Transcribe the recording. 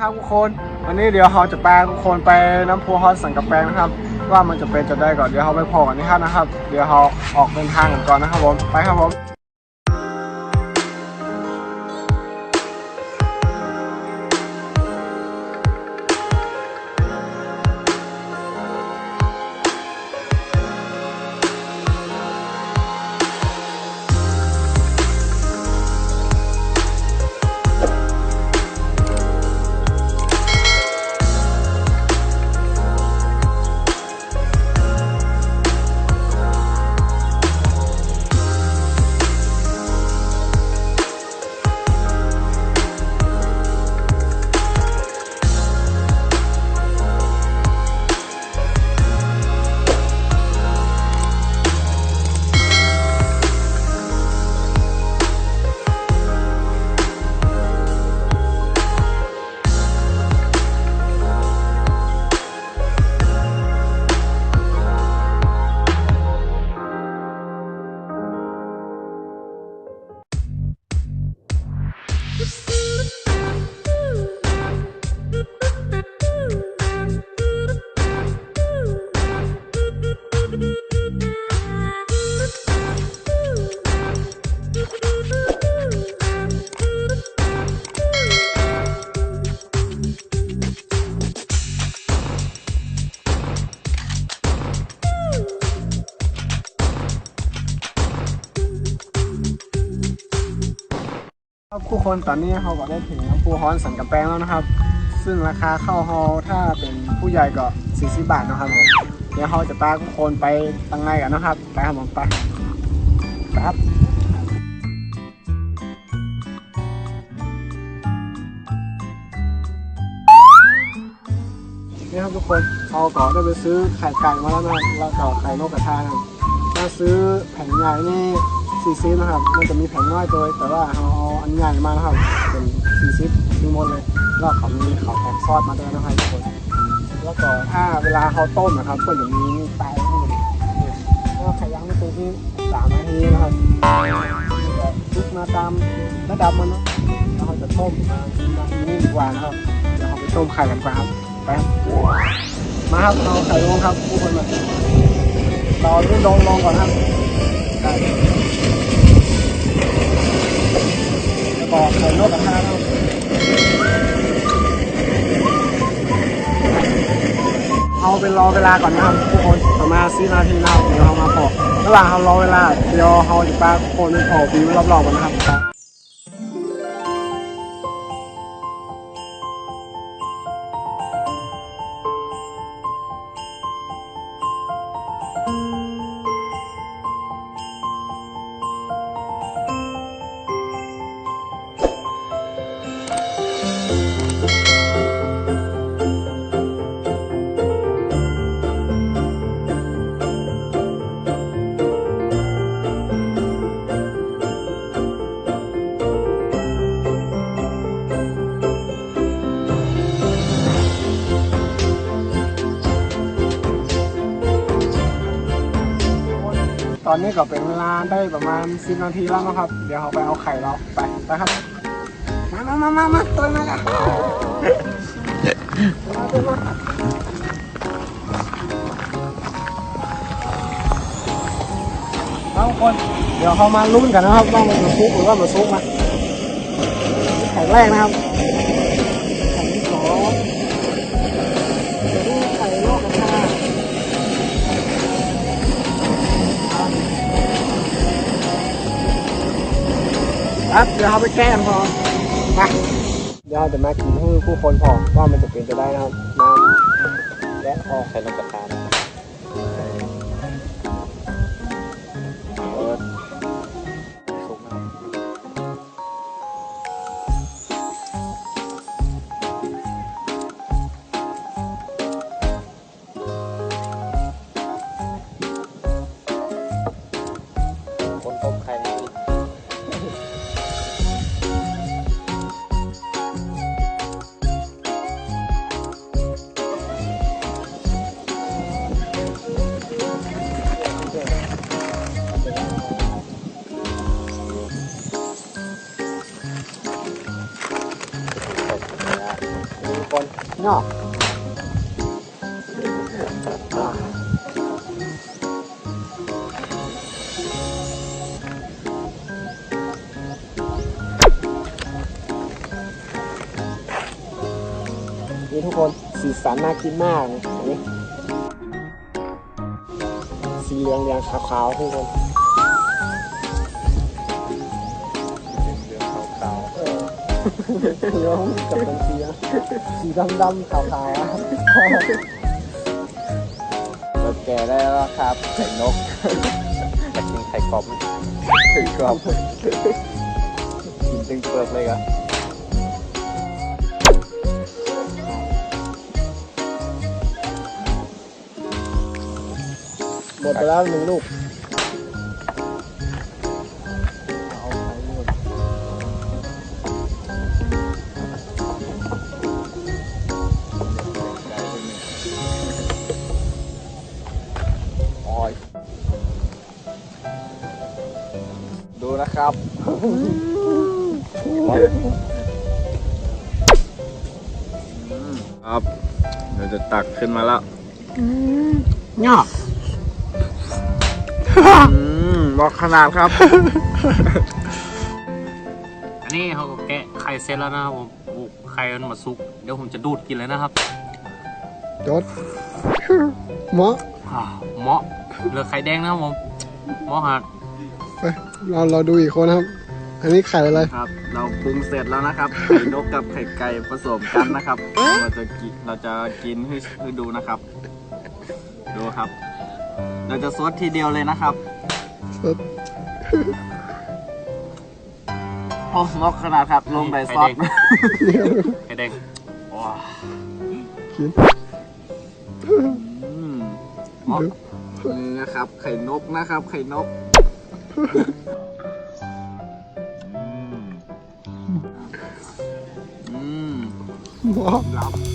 ครับทุกคน วันนี้เดี๋ยวเราจะแปลทุกคนไปน้ำพุฮอตสังกะแปงนะครับ ว่ามันจะเป็นจะได้ก่อนเดี๋ยวเราไปพอกันที่ท่านนะครับ เดี๋ยวเราออกเดินทางกันก่อนนะครับผมไปครับผม ครับทุกคนตอนนี้เราก็ได้ถึงน้ำพุฮอนสังกะแปงแล้วนะครับ ซึ่งราคาเข้าฮอลถ้าเป็นผู้ใหญ่ก็40บาทนะครับผมเดี๋ยวเราจะพาทุกคนไปตังไงกันนะครับไปครับผมไปไปครับนี่ครับทุกคนเราก็ได้ไปซื้อไข่ไก่มาแล้วนะครับแล้วก็ไข่นกกระทานะถ้าซื้อแผ่นใหญ่นี่สี่สิบนะครับ มันจะมีแผ่นน้อยตัวแต่ว่าเราเอา อันใหญ่มากนะครับ เป็นสี่สิบมีหมดเลย แล้วเขามีเขาแถมซอสมาด้วยนะครับทุกคน แล้วก็ถ้าเวลาเขาต้มนะครับก็อย่างนี้ไตให้มันเลยแล้วไข่ยั้งไม่ตัวที่สามนาทีนะครับลุกมาตามระดับมันนะแล้วเขาจะต้มมาสิบนาทีนี่ดีกว่านะครับเดี๋ยวเราไปต้มไข่กันครับไปมาครับเราไข่ลงครับทุกคนมาเราต้องลงลงก่อนครับ กอกข่นกกระทะครับเอาไปรอเวลาก่อนนะครับทุกคนประมาณสินาทีนะครับเดี๋ยวเรามาพอระหว่างเรารอเวลาเดี๋ยวเราจะปาโคนไปพอวิวรอบๆกันนะครับ อนนี้ก็เป็นเวลาได้ประมาณ10นาทีแล้วนะครับ เดี๋ยวเราไปเอาไข่เราไปไปครับ มามามามามาตัวมากันมาตัวมาเอาคน เดี๋ยวเขามาลุ้นกันนะครับว่ามันมาซุกหรือว่ามาซุกมาไข่แรกนะครับ ครับเดี๋ยวเขาไปแก้มพอไปเดี๋ยวจะมากินให้ผู้คนพอว่ามันจะเป็นจะได้นะครับน้ำและพอใช้นกกระทานะ งอกนี่ทุกคนสีสันน่ากินมากนะอันนี้สีเหลืองเหลืองๆขาวๆทุกคน เหลืองกับเป็นสีสีดำๆขาวๆอะๆเราแก่ได้แล้วครับไข่นกอยากกินไข่กรอบไข่กรอบกินตึงเปลือกเลยก็หมดไปแล้วหนึ่งลูก ครับครับเราจะตักขึ้นมาแล้วงอกอืมบอกขนาดครับ อันนี้เขาก็แกะไข่เสร็จแล้วนะครับผมโอ้ไข่มันมาสุก เดี๋ยวผมจะดูดกินเลยนะครับจดหมออ่าเหมาะเหลือไข่แดงนะครับผมเหมาะฮะ ไปเราเราดูอีกคนนะครับ อันนี้ไข่อะไร ครับ เราปรุงเสร็จแล้วนะครับไข่นกกับไข่ไก่ผสมกันนะครับ เราจะกินเราจะกินให้ให้ดูนะครับ ดูครับ เราจะซดทีเดียวเลยนะครับสดโอ้งอกขนาดครับลงไปซอสไข่แดงว้ากินอืมงอกนี่นะครับ ไข่นกนะครับ ไข่นก อืมอืมหมอรับ